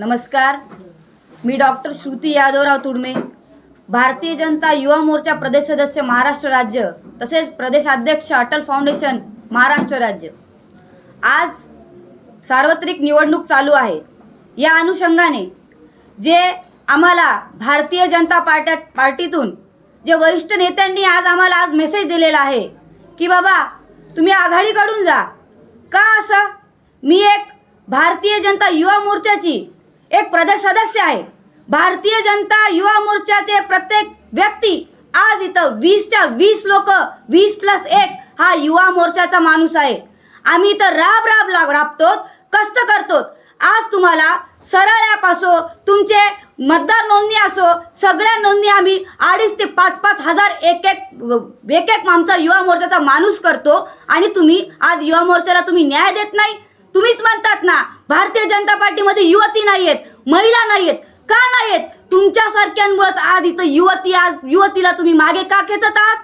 नमस्कार. मी डॉक्टर श्रुती यादवराव तुडमे भारतीय जनता युवा मोर्चा प्रदेश सदस्य महाराष्ट्र राज्य तसेच प्रदेशाध्यक्ष अटल फाउंडेशन महाराष्ट्र राज्य. आज सार्वत्रिक निवडणूक चालू आहे. या अनुषंगाने जे आम्हाला भारतीय जनता पार्ट्या पार्टीतून जे वरिष्ठ नेत्यांनी आज आम्हाला आज मेसेज दिलेला आहे की बाबा तुम्ही आघाडीकडून जा. का असं? मी एक भारतीय जनता युवा मोर्चाची एक प्रदेश सदस्य आहे. भारतीय जनता युवा मोर्चाचे प्रत्येक व्यक्ती आज इथं वीसच्या वीस लोक वीस प्लस एक हा युवा मोर्चाचा माणूस आहे. आम्ही इथं राब राब लाग राबतो कष्ट करतो आज तुम्हाला सरळ ॲप असो तुमचे मतदार नोंदणी असो सगळ्या नोंदणी आम्ही अडीच ते पाच पाच हजार एक एक एक एक आमचा युवा मोर्चाचा माणूस करतो आणि तुम्ही आज युवा मोर्चाला तुम्ही न्याय देत नाही तुम्हीच म्हणतात ना भारतीय जनता पार्टीमध्ये युवती नाही आहेत महिला नाही आहेत का नाही आहेत तुमच्यासारख्यांमुळेच आज इथं युवती आज युवतीला तुम्ही मागे का खेचत आहात?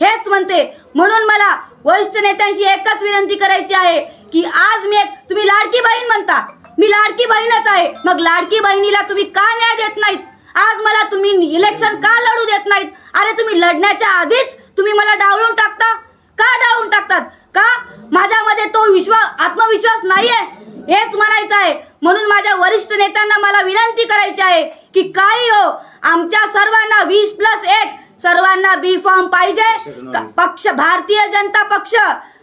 हेच म्हणते. म्हणून मला वरिष्ठ नेत्यांशी एकच विनंती करायची आहे की आज मी एक तुम्ही लाडकी बहीण म्हणता. मी लाडकी बहीणच आहे. मग लाडकी बहिणीला तुम्ही का न्याय देत नाहीत? आज मला तुम्ही इलेक्शन का लढू देत नाहीत? अरे तुम्ही लढण्याच्या आधीच तुम्ही मला डावलून टाकता? का डावलून टाकतात? का? माझ्यामध्ये तो विश्वास आत्मविश्वास नाहीये? हेच म्हणायचं आहे. म्हणून माझ्या वरिष्ठ नेत्यांना मला विनंती करायची आहे की काही हो आमच्या सर्वांना वीस प्लस एक सर्वांना बी फॉर्म पाहिजे. पक्ष भारतीय जनता पक्ष.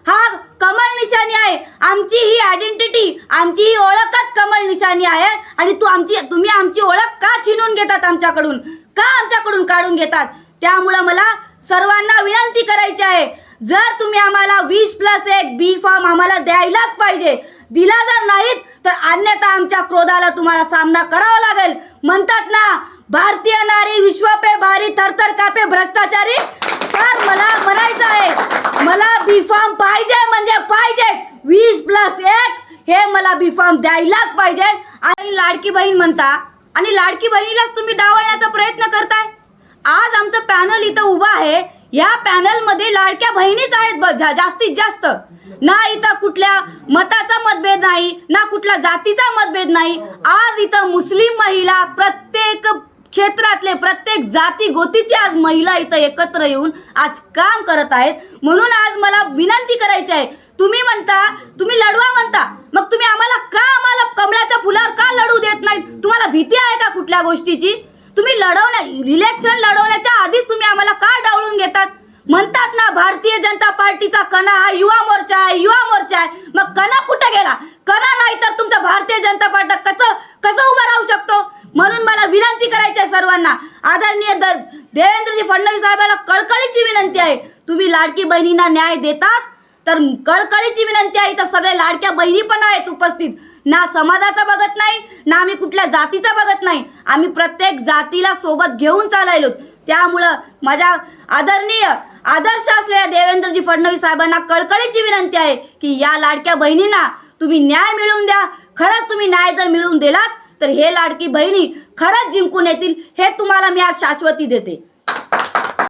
हा कमळ निशाणी आहे. आमची ही आयडेंटिटी आमची ही ओळखच कमळ निशाणी आहे. आणि तू आमची तुम्ही आमची ओळख का छिनून घेतात आमच्याकडून? का आमच्याकडून काढून घेतात? त्यामुळं मला सर्वांना विनंती करायची आहे. जर तुम्ही आम्हाला वीस प्लस एक बी फॉर्म आम्हाला द्यायलाच पाहिजे दिला जर नाहीत तर अन्यथा आमच्या क्रोधाला तुम्हाला सामना करावा लागेल. म्हणतात ना भारतीय नारी विश्व पे भारी थरथर कापे भ्रष्टाचारी. तर मला म्हणायचं आहे मला बी फॉर्म पाहिजे म्हणजे पाहिजे. वीस प्लस एक हे मला बी फॉर्म द्यायलाच पाहिजे. आणि लाडकी बहीण म्हणता आणि लाडकी बहिणीलाच तुम्ही डावळण्याचा प्रयत्न करताय. आज आमचं पॅनल इथं उभं आहे. या पॅनलमध्ये लाडक्या बहिणीच आहेत ब- जा- जास्तीत जास्त. ना इथं कुठल्या मताचा मतभेद नाही ना कुठल्या जातीचा मतभेद नाही. आज इथं मुस्लिम महिला प्रत्येक क्षेत्रातले प्रत्येक जाती गोतीची आज महिला इथं एकत्र येऊन आज काम करत आहेत. म्हणून आज मला विनंती करायची आहे. तुम्ही म्हणता तुम्ही लढवा म्हणता. मग तुम्ही आम्हाला का आम्हाला कमळाच्या फुलावर का लढू देत नाहीत? तुम्हाला भीती आहे का कुठल्या गोष्टीची? तुम्ही लढवण्या इलेक्शन लढवण्याच्या आधीच तुम्ही आम्हाला का डावळून घेतात म्हणतात ना भारतीय जनता पार्टीचा कणा हा युवा मोर्चा आहे युवा मोर्चा आहे. मग कणा कुठे गेला? कणा नाही तर तुमचं भारतीय जनता पार्टी कसं कसं उभं राहू शकतो? म्हणून मला विनंती करायची आहे सर्वांना. आदरणीय दर देवेंद्रजी फडणवीस साहेबाला कळकळीची विनंती आहे. तुम्ही लाडकी बहिणींना न्याय देतात तर कळकळीची विनंती आहे. तर सगळे लाडक्या बहिणी पण आहेत उपस्थित. ना समाजाचा बघत नाही ना आम्ही कुठल्या जातीचा बघत नाही. आम्ही प्रत्येक जातीला सोबत घेऊन चालायलो. त्यामुळं माझ्या आदरणीय आदर्श असलेल्या देवेंद्रजी फडणवीस साहेबांना कळकळीची विनंती आहे की या लाडक्या बहिणींना तुम्ही न्याय मिळवून द्या. खरंच तुम्ही न्याय जर मिळवून दिलात तर हे लाडकी बहिणी खरंच जिंकून येतील हे तुम्हाला मी आज शाश्वती देते.